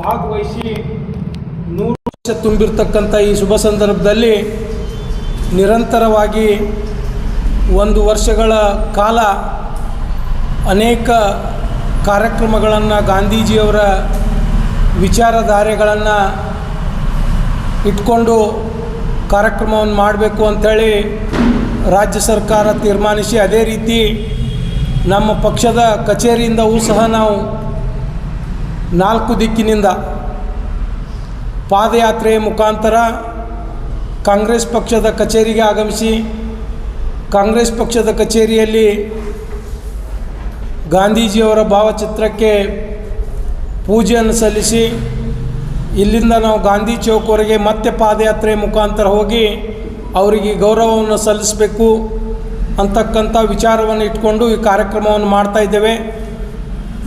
ಭಾಗವಹಿಸಿ ನೂರು ವರ್ಷ ತುಂಬಿರ್ತಕ್ಕಂಥ ಈ ಶುಭ ಸಂದರ್ಭದಲ್ಲಿ ನಿರಂತರವಾಗಿ ಒಂದು ವರ್ಷಗಳ ಕಾಲ ಅನೇಕ ಕಾರ್ಯಕ್ರಮಗಳನ್ನು ಗಾಂಧೀಜಿಯವರ ವಿಚಾರಧಾರೆಗಳನ್ನು ಇಟ್ಕೊಂಡು ಕಾರ್ಯಕ್ರಮವನ್ನು ಮಾಡಬೇಕು ಅಂಥೇಳಿ ರಾಜ್ಯ ಸರ್ಕಾರ ತೀರ್ಮಾನಿಸಿ ಅದೇ ರೀತಿ ನಮ್ಮ ಪಕ್ಷದ ಕಚೇರಿಯಿಂದವೂ ಸಹ ನಾವು ನಾಲ್ಕು ದಿಕ್ಕಿನಿಂದ ಪಾದಯಾತ್ರೆಯ ಮುಖಾಂತರ ಕಾಂಗ್ರೆಸ್ ಪಕ್ಷದ ಕಚೇರಿಗೆ ಆಗಮಿಸಿ ಕಾಂಗ್ರೆಸ್ ಪಕ್ಷದ ಕಚೇರಿಯಲ್ಲಿ ಗಾಂಧೀಜಿಯವರ ಭಾವಚಿತ್ರಕ್ಕೆ ಪೂಜೆಯನ್ನು ಸಲ್ಲಿಸಿ ಇಲ್ಲಿಂದ ನಾವು ಗಾಂಧಿ ಚೌಕ್ವರೆಗೆ ಮತ್ತೆ ಪಾದಯಾತ್ರೆ ಮುಖಾಂತರ ಹೋಗಿ ಅವರಿಗೆ ಗೌರವವನ್ನು ಸಲ್ಲಿಸಬೇಕು ಅಂತಕ್ಕಂಥ ವಿಚಾರವನ್ನು ಇಟ್ಕೊಂಡು ಈ ಕಾರ್ಯಕ್ರಮವನ್ನು ಮಾಡ್ತಾ ಇದ್ದೇವೆ.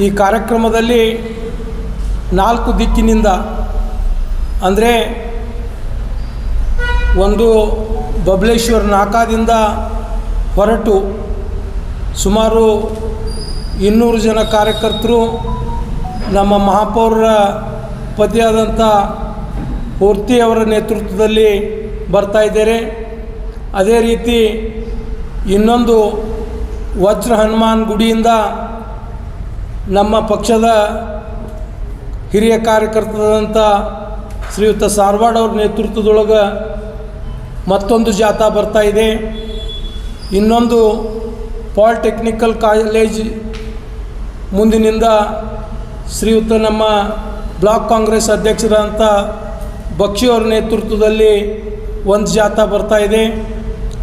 ಈ ಕಾರ್ಯಕ್ರಮದಲ್ಲಿ ನಾಲ್ಕು ದಿಕ್ಕಿನಿಂದ ಅಂದರೆ ಒಂದು ಬಬಲೇಶ್ವರ ನಾಕಾದಿಂದ ಹೊರಟು ಸುಮಾರು ಇನ್ನೂರು ಜನ ಕಾರ್ಯಕರ್ತರು ನಮ್ಮ ಮಹಾಪೌರರ ಪತಿಯಾದಂಥ ಪೂರ್ತಿಯವರ ನೇತೃತ್ವದಲ್ಲಿ ಬರ್ತಾ ಇದ್ದಾರೆ. ಅದೇ ರೀತಿ ಇನ್ನೊಂದು ವಜ್ರ ಹನುಮಾನ್ ಗುಡಿಯಿಂದ ನಮ್ಮ ಪಕ್ಷದ ಹಿರಿಯ ಕಾರ್ಯಕರ್ತರಾದಂಥ ಶ್ರೀಯುತ ಸಾರ್ವಾಡ್ ಅವ್ರ ನೇತೃತ್ವದೊಳಗೆ ಮತ್ತೊಂದು ಜಾಥಾ ಬರ್ತಾ ಇದೆ. ಇನ್ನೊಂದು ಪಾಲಿಟೆಕ್ನಿಕಲ್ ಕಾಲೇಜ್ ಮುಂದಿನಿಂದ ಶ್ರೀಯುತ ನಮ್ಮ ಬ್ಲಾಕ್ ಕಾಂಗ್ರೆಸ್ ಅಧ್ಯಕ್ಷರಾದಂಥ ಬಕ್ಷಿ ಅವ್ರ ನೇತೃತ್ವದಲ್ಲಿ ಒಂದು ಜಾಥಾ ಬರ್ತಾ ಇದೆ.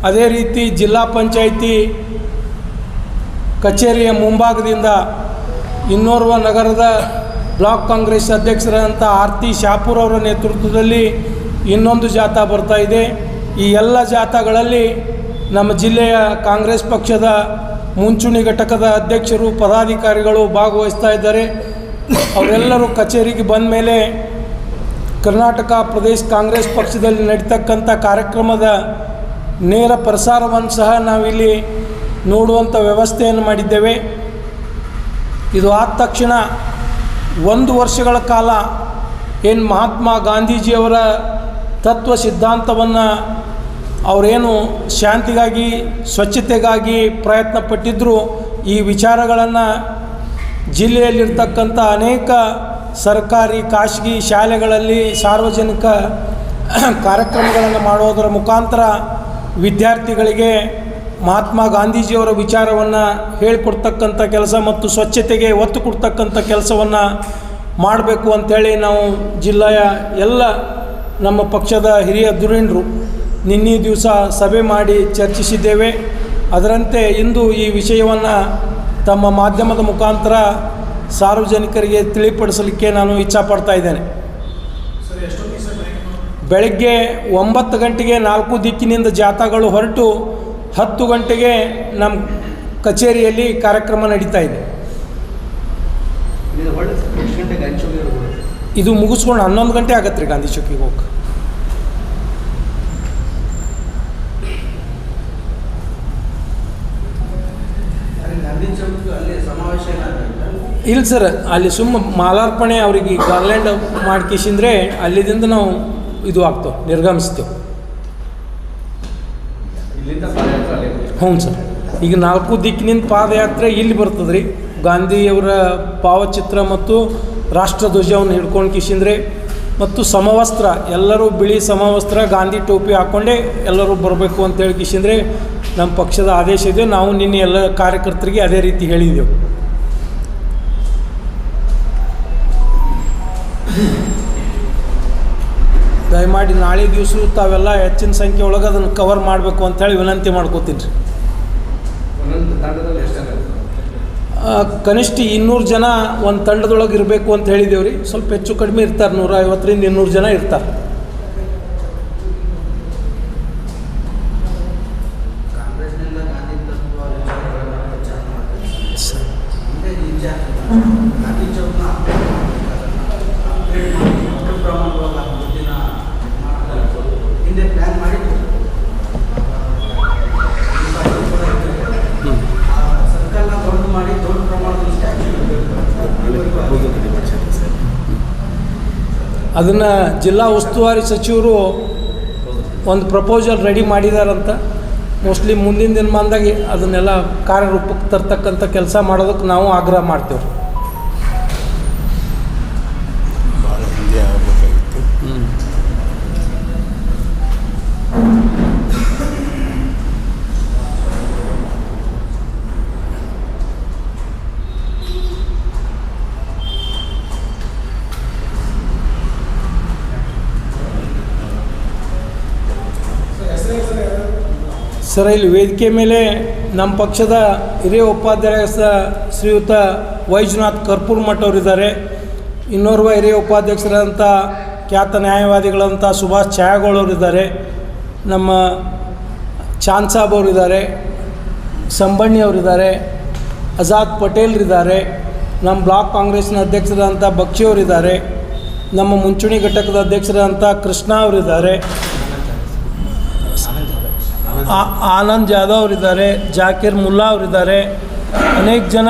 ಅದೇ ರೀತಿ ಜಿಲ್ಲಾ ಪಂಚಾಯಿತಿ ಕಚೇರಿಯ ಮುಂಭಾಗದಿಂದ ಇನ್ನೋರ್ವ ನಗರದ ಬ್ಲಾಕ್ ಕಾಂಗ್ರೆಸ್ ಅಧ್ಯಕ್ಷರಾದಂಥ ಆರ್ತಿ ಶಾಪೂರ್ ಅವರ ನೇತೃತ್ವದಲ್ಲಿ ಇನ್ನೊಂದು ಜಾಥಾ ಬರ್ತಾ ಇದೆ. ಈ ಎಲ್ಲ ಜಾಥಾಗಳಲ್ಲಿ ನಮ್ಮ ಜಿಲ್ಲೆಯ ಕಾಂಗ್ರೆಸ್ ಪಕ್ಷದ ಮುಂಚೂಣಿ ಘಟಕದ ಅಧ್ಯಕ್ಷರು, ಪದಾಧಿಕಾರಿಗಳು ಭಾಗವಹಿಸ್ತಾ ಇದ್ದಾರೆ. ಅವರೆಲ್ಲರೂ ಕಚೇರಿಗೆ ಬಂದ ಮೇಲೆ ಕರ್ನಾಟಕ ಪ್ರದೇಶ ಕಾಂಗ್ರೆಸ್ ಪಕ್ಷದಲ್ಲಿ ನಡೀತಕ್ಕಂಥ ಕಾರ್ಯಕ್ರಮದ ನೇರ ಪ್ರಸಾರವನ್ನು ಸಹ ನಾವಿಲ್ಲಿ ನೋಡುವಂಥ ವ್ಯವಸ್ಥೆಯನ್ನು ಮಾಡಿದ್ದೇವೆ. ಇದು ಆದ ತಕ್ಷಣ ಒಂದು ವರ್ಷಗಳ ಕಾಲ ಏನು ಮಹಾತ್ಮ ಗಾಂಧೀಜಿಯವರ ತತ್ವ ಸಿದ್ಧಾಂತವನ್ನು ಅವರೇನು ಶಾಂತಿಗಾಗಿ, ಸ್ವಚ್ಛತೆಗಾಗಿ ಪ್ರಯತ್ನ ಪಟ್ಟಿದ್ದರು ಈ ವಿಚಾರಗಳನ್ನು ಜಿಲ್ಲೆಯಲ್ಲಿರ್ತಕ್ಕಂಥ ಅನೇಕ ಸರ್ಕಾರಿ, ಖಾಸಗಿ ಶಾಲೆಗಳಲ್ಲಿ ಸಾರ್ವಜನಿಕ ಕಾರ್ಯಕ್ರಮಗಳನ್ನು ಮಾಡೋದರ ಮುಖಾಂತರ ವಿದ್ಯಾರ್ಥಿಗಳಿಗೆ ಮಹಾತ್ಮ ಗಾಂಧೀಜಿಯವರ ವಿಚಾರವನ್ನು ಹೇಳಿಕೊಡ್ತಕ್ಕಂಥ ಕೆಲಸ ಮತ್ತು ಸ್ವಚ್ಛತೆಗೆ ಒತ್ತು ಕೊಡ್ತಕ್ಕಂಥ ಕೆಲಸವನ್ನು ಮಾಡಬೇಕು ಅಂಥೇಳಿ ನಾವು ಜಿಲ್ಲೆಯ ಎಲ್ಲ ನಮ್ಮ ಪಕ್ಷದ ಹಿರಿಯ ಧುರೀಣರು ನಿನ್ನೆ ದಿವಸ ಸಭೆ ಮಾಡಿ ಚರ್ಚಿಸಿದ್ದೇವೆ. ಅದರಂತೆ ಇಂದು ಈ ವಿಷಯವನ್ನು ತಮ್ಮ ಮಾಧ್ಯಮದ ಮುಖಾಂತರ ಸಾರ್ವಜನಿಕರಿಗೆ ತಿಳಿಪಡಿಸಲಿಕ್ಕೆ ನಾನು ಇಚ್ಛಾಪಡ್ತಾ ಇದ್ದೇನೆ. ಬೆಳಗ್ಗೆ ಒಂಬತ್ತು ಗಂಟೆಗೆ ನಾಲ್ಕು ದಿಕ್ಕಿನಿಂದ ಜಾಥಾಗಳು ಹೊರಟು ಹತ್ತು ಗಂಟೆಗೆ ನಮ್ಮ ಕಚೇರಿಯಲ್ಲಿ ಕಾರ್ಯಕ್ರಮ ನಡೀತಾ ಇದೆ. ಇದು ಮುಗಿಸ್ಕೊಂಡು ಹನ್ನೊಂದು ಗಂಟೆ ಆಗತ್ತೆ ರೀ ಗಾಂಧಿ ಚೌಕಿಗೆ ಹೋಗಿ ಇಲ್ಲ ಸರ್ ಅಲ್ಲಿ ಸುಮ್ಮ ಮಾಲಾರ್ಪಣೆ ಅವರಿಗೆ ಗಾರ್ಲ್ಯಾಂಡ್ ಮಾಡ್ಕಿಸಿಂದ್ರೆ ಅಲ್ಲಿದಿಂದ ನಾವು ಇದು ಆಗ್ತೇವೆ ನಿರ್ಗಮಿಸ್ತೇವೆ. ಹ್ಞೂ ಸರ್. ಈಗ ನಾಲ್ಕು ದಿಕ್ಕಿನಿಂದ ಪಾದಯಾತ್ರೆ ಇಲ್ಲಿ ಬರ್ತದೆ ರೀ ಗಾಂಧಿಯವರ ಭಾವಚಿತ್ರ ಮತ್ತು ರಾಷ್ಟ್ರಧ್ವಜವನ್ನು ಹಿಡ್ಕೊಂಡು ಕಿಶಿಂದ್ರೆ ಮತ್ತು ಸಮವಸ್ತ್ರ, ಎಲ್ಲರೂ ಬಿಳಿ ಸಮವಸ್ತ್ರ, ಗಾಂಧಿ ಟೋಪಿ ಹಾಕ್ಕೊಂಡೇ ಎಲ್ಲರೂ ಬರಬೇಕು ಅಂತೇಳಿ ಕಿಶಿಂದ್ರೆ ನಮ್ಮ ಪಕ್ಷದ ಆದೇಶ ಇದೆ. ನಾವು ನಿನ್ನೆ ಎಲ್ಲ ಕಾರ್ಯಕರ್ತರಿಗೆ ಅದೇ ರೀತಿ ಹೇಳಿದೆವು. ದಯಮಾಡಿ ನಾಳೆ ದಿವಸ ತಾವೆಲ್ಲ ಹೆಚ್ಚಿನ ಸಂಖ್ಯೆ ಒಳಗೆ ಅದನ್ನು ಕವರ್ ಮಾಡಬೇಕು ಅಂತೇಳಿ ವಿನಂತಿ ಮಾಡ್ಕೋತೀನಿ ರೀ. ಕನಿಷ್ಠ ಇನ್ನೂರು ಜನ ಒಂದು ತಂಡದೊಳಗೆ ಇರಬೇಕು ಅಂತ ಹೇಳಿದ್ದೇವೆ ರೀ. ಸ್ವಲ್ಪ ಹೆಚ್ಚು ಕಡಿಮೆ ಇರ್ತಾರೆ ನೂರ ಐವತ್ತರಿಂದ ಇನ್ನೂರು ಜನ ಇರ್ತಾರೆ ಗಾಂಧಿ ತತ್ವ ವಿಚಾರಗಳನ್ನು ಪ್ರಚಾರ ಮಾಡ್ತಾರೆ ಹಿಂದೆ ಈ ವಿಚಾರ ಗಾಂಧಿ ಚೌಕ್ನ ಅಪ್ಡೇಟ್ ದೊಡ್ಡ ಪ್ರಮಾಣದೊಳಗೆ ಮುಂದಿನ ಹಿಂದೆ ಪ್ಲ್ಯಾನ್ ಸರ್ಕಲ್ನ ದೊಡ್ಡ ಮಾಡಿ ದೊಡ್ಡ ಪ್ರಮಾಣದಲ್ಲಿ ಸ್ಟ್ಯಾಚ್ಯೂ ಅದನ್ನು ಜಿಲ್ಲಾ ಉಸ್ತುವಾರಿ ಸಚಿವರು ಒಂದು ಪ್ರಪೋಸಲ್ ರೆಡಿ ಮಾಡಿದಾರಂತ. ಮೋಸ್ಟ್ಲಿ ಮುಂದಿನ ದಿನಮಾನದಾಗ ಅದನ್ನೆಲ್ಲ ಕಾರ್ಯರೂಪಕ್ಕೆ ತರ್ತಕ್ಕಂಥ ಕೆಲಸ ಮಾಡೋದಕ್ಕೆ ನಾವು ಆಗ್ರಹ ಮಾಡ್ತೇವೆ. ಭಾಳ ಹಿಂದೆ ಆಗಬೇಕಾಗಿತ್ತು. ಸರ್ ಇಲ್ಲಿ ವೇದಿಕೆ ಮೇಲೆ ನಮ್ಮ ಪಕ್ಷದ ಹಿರಿಯ ಉಪಾಧ್ಯಕ್ಷ ಶ್ರೀಯುತ ವೈಜನಾಥ್ ಕರ್ಪೂರ್ ಮಠ ಅವರಿದ್ದಾರೆ ಇನ್ನೋರ್ವ ಹಿರಿಯ ಉಪಾಧ್ಯಕ್ಷರಾದಂಥ ಖ್ಯಾತ ನ್ಯಾಯವಾದಿಗಳಂಥ ಸುಭಾಷ್ ಛಾಯಾಗೋಳವರಿದ್ದಾರೆ ನಮ್ಮ ಚಾಂದ್ ಸಾಬ್ ಅವರಿದ್ದಾರೆ ಸಂಬಣ್ಣಿ ಅವರಿದ್ದಾರೆ ಆಜಾದ್ ಪಟೇಲ್ರಿದ್ದಾರೆ ನಮ್ಮ ಬ್ಲಾಕ್ ಕಾಂಗ್ರೆಸ್ನ ಅಧ್ಯಕ್ಷರಾದಂಥ ಬಕ್ಷಿ ಅವರಿದ್ದಾರೆ ನಮ್ಮ ಮುಂಚೂಣಿ ಘಟಕದ ಅಧ್ಯಕ್ಷರಾದಂಥ ಕೃಷ್ಣ ಅವರಿದ್ದಾರೆ ಆನಂದ್ ಜಾಧವ್ ಅವರಿದ್ದಾರೆ ಜಾಕಿರ್ ಮುಲ್ಲಾ ಅವರಿದ್ದಾರೆ ಅನೇಕ ಜನ